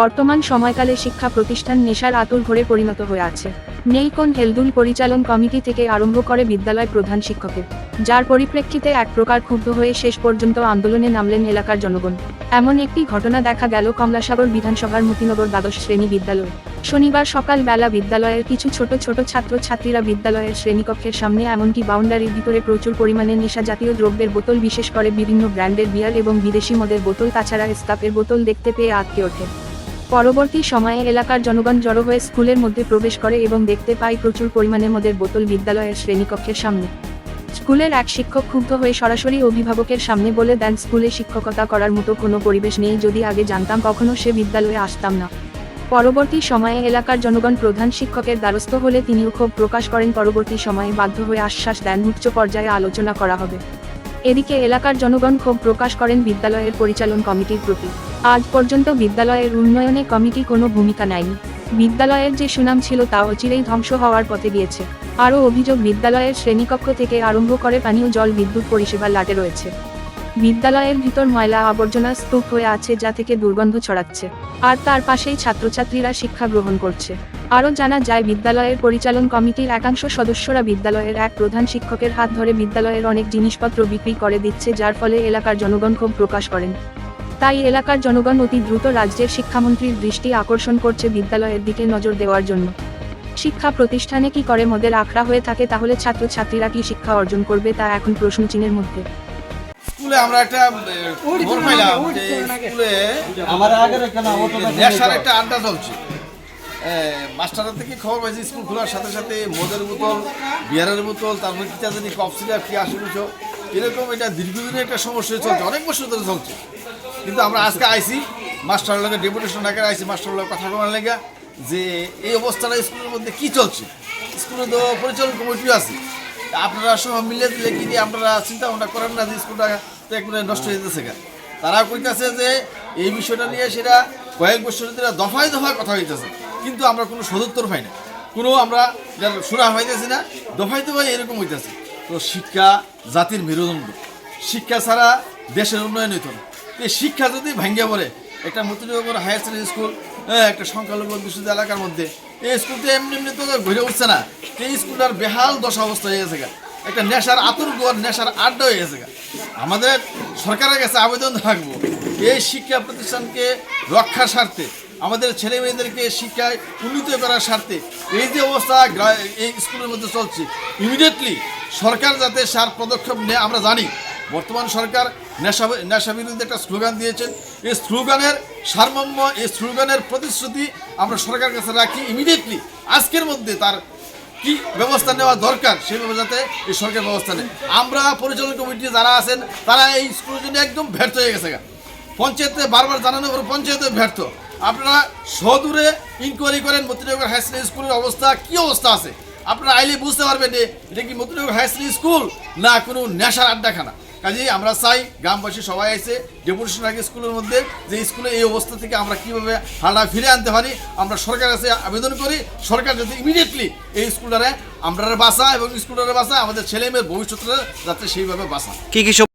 বর্তমান সময়কালে শিক্ষা প্রতিষ্ঠান নেশার আতুর ঘরে পরিণত হয়ে আছে। নেই কোন হেলদুল পরিচালন কমিটি থেকে আরম্ভ করে বিদ্যালয় প্রধান শিক্ষকের, যার পরিপ্রেক্ষিতে এক প্রকার ক্ষুব্ধ হয়ে শেষ পর্যন্ত আন্দোলনে নামলেন এলাকার জনগণ। এমন একটি ঘটনা দেখা গেল কমলাসাগর বিধানসভার মতিনগর দ্বাদশ শ্রেণি বিদ্যালয়। শনিবার সকালবেলা বিদ্যালয়ের কিছু ছোট ছোট ছাত্র ছাত্রীরা বিদ্যালয়ের শ্রেণীকক্ষের সামনে এমনকি বাউন্ডারির ভিতরে প্রচুর পরিমাণে নেশা জাতীয় দ্রব্যের বোতল, বিশেষ করে বিভিন্ন ব্র্যান্ডের বিয়ার এবং বিদেশি মদের বোতল, তাছাড়া স্কাপের বোতল দেখতে পেয়ে আটকে ওঠে। পরবর্তী সময়ে এলাকার জনগণ জড়ো হয়ে স্কুলের মধ্যে প্রবেশ করে এবং দেখতে পায় প্রচুর পরিমাণে মদের বোতল বিদ্যালয়ের শ্রেণীকক্ষের সামনে। স্কুলের এক শিক্ষক ক্ষুব্ধ হয়ে সরাসরি অভিভাবকের সামনে বলে দেন, স্কুলে শিক্ষকতা করার মতো কোনো পরিবেশ নেই, যদি আগে জানতাম কখনো সে বিদ্যালয়ে আসতাম না। পরবর্তী সময়ে এলাকার জনগণ প্রধান শিক্ষকের দ্বারস্থ হলে তিনিও ক্ষোভ প্রকাশ করেন। পরবর্তী সময়ে বাধ্য হয়ে আশ্বাস দেন, উচ্চ পর্যায়ে আলোচনা করা হবে। এদিকে এলাকার জনগণ ক্ষোভ প্রকাশ করেন বিদ্যালয়ের পরিচালন কমিটির প্রতি। আজ পর্যন্ত বিদ্যালয়ের উন্নয়নে কমিটি কোনো ভূমিকা নেয়নি। বিদ্যালয়ের যে সুনাম ছিল তা অচিরেই ধ্বংস হওয়ার পথে গিয়েছে। আরও অভিযোগ, বিদ্যালয়ের শ্রেণীকক্ষ থেকে আরম্ভ করে পানীয় জল, বিদ্যুৎ পরিষেবা লাটে রয়েছে। বিদ্যালয়ের ভিতর ময়লা আবর্জনা স্তূপ হয়ে আছে যা থেকে দুর্গন্ধ ছড়াচ্ছে। আর তার পাশেই ছাত্রছাত্রীরা শিক্ষা গ্রহণ করছে। আরও জানা যায়, বিদ্যালয়ের পরিচালন কমিটির একাংশ সদস্যরা বিদ্যালয়ের এক প্রধান শিক্ষকের হাত ধরে বিদ্যালয়ের অনেক জিনিসপত্র বিক্রি করে দিচ্ছে, যার ফলে এলাকার জনগণ ক্ষোভ প্রকাশ করেন। তাই এলাকার জনগণ অতি দ্রুত রাজ্যের শিক্ষামন্ত্রীর দৃষ্টি আকর্ষণ করছে বিদ্যালয়ের দিকে নজর দেওয়ার জন্য। শিক্ষা প্রতিষ্ঠানে কি করে মদের আখড়া হয়ে থাকে তাহলে ছাত্রছাত্রীরা কি শিক্ষা অর্জন করবে তা এখন প্রশ্নচিহ্নের মধ্যে। স্কুলে আমরা একটা খবর পাইলাম যে স্কুলে আমার আগের কেন নেশার একটা আড্ডা চলছে। মাস্টারের থেকে খবর পাইছি স্কুল খোলার সাথে সাথে মদের বোতল বিয়ারের বোতল তারপরে কি জানি কফ সিরাপ কি আসলে এরকম এটা দীর্ঘদিনের একটা সমস্যা চলছে অনেক বছর ধরে চলছে। কিন্তু আমরা আজকে আইছি, মাস্টার লোকের ডেপুটেশন আকারে আইসি মাস্টার লোক কথা বলার লেগা যে এই অবস্থাটা স্কুলের মধ্যে কী চলছে? স্কুলে তো পরিচালন কমিটিও আছে। আপনারা সব মিলে দিলে কি দিয়ে আপনারা চিন্তা ভাবনা করেন না যে স্কুলটা তো একবারে নষ্ট হয়ে যেতেছে তারা কইতাছে যে এই বিষয়টা নিয়ে সেটা কয়েক বছর ধরে দফায় দফায় কথা হইতেছে। কিন্তু আমরা কোনো সদুত্তর পাই না। কোনো আমরা সুরা হইতেছি না, দফায় দফায় এরকম হইতেছে। তো শিক্ষা জাতির মেরুদণ্ড। শিক্ষা ছাড়া দেশের উন্নয়ন হইত না। শিক্ষা যদি ভাঙ্গে পড়ে, একটা মতিনগর হায়ার সেকেন্ডারি স্কুল একটা সংখ্যালঘু বিশুদ্ধ এলাকার মধ্যে, এই স্কুলতে এমনি এমনি তো ঘুরে উঠছে না এই স্কুলটার বেহাল দশা অবস্থা হয়ে গেছে। একটা নেশার গোয়ার নেশার আড্ডা হয়ে গেছে। আমাদের সরকারের কাছে আবেদন থাকব এই শিক্ষা প্রতিষ্ঠানকে রক্ষার স্বার্থে, আমাদের ছেলে মেয়েদেরকে শিক্ষায় উন্নীত করার স্বার্থে, এই যে অবস্থা এই স্কুলের মধ্যে চলছে ইমিডিয়েটলি সরকার যাতে সার পদক্ষেপ নেয়, আমরা জানি বর্তমান সরকার নেশা নেশা বিরুদ্ধে একটা স্লোগান দিয়েছেন। এই স্লোগানের সারমর্ম, এই স্লোগানের প্রতিশ্রুতি আমরা সরকারের কাছে রাখি ইমিডিয়েটলি আজকের মধ্যে তার কি ব্যবস্থা নেওয়া দরকার সেভাবে যাতে এই সরকার ব্যবস্থা নেয়। আমরা পরিচালন কমিটি যারা আছেন, তারা এই স্কুলের জন্য একদম ব্যর্থ হয়ে গেছে। পঞ্চায়েতে বারবার জানানো পর পঞ্চায়েতে ব্যর্থ। আপনারা সদূরে ইনকোয়ারি করেন, মতিনগর হাই স্কুল স্কুলের অবস্থা, কি অবস্থা আছে? আপনারা আইলে বুঝতে পারবেন এটা কি মতিনগর হাই স্কুল স্কুল না কোনো নেশার আড্ডাখানা? কাজেই আমরা চাই গ্রামবাসী সবাই এসে ডেপুটেশন আগে স্কুলের মধ্যে যে স্কুলে এই অবস্থা থেকে আমরা কীভাবে হাড়া ফিরে আনতে পারি, আমরা সরকারের কাছে আবেদন করি, সরকার যদি ইমিডিয়েটলি এই স্কুলটারে আমরা বাঁচা এবং স্কুলটারে বাঁচা আমাদের ছেলে মেয়ের ভবিষ্যৎটা যাতে সেইভাবে বাঁচা কী কী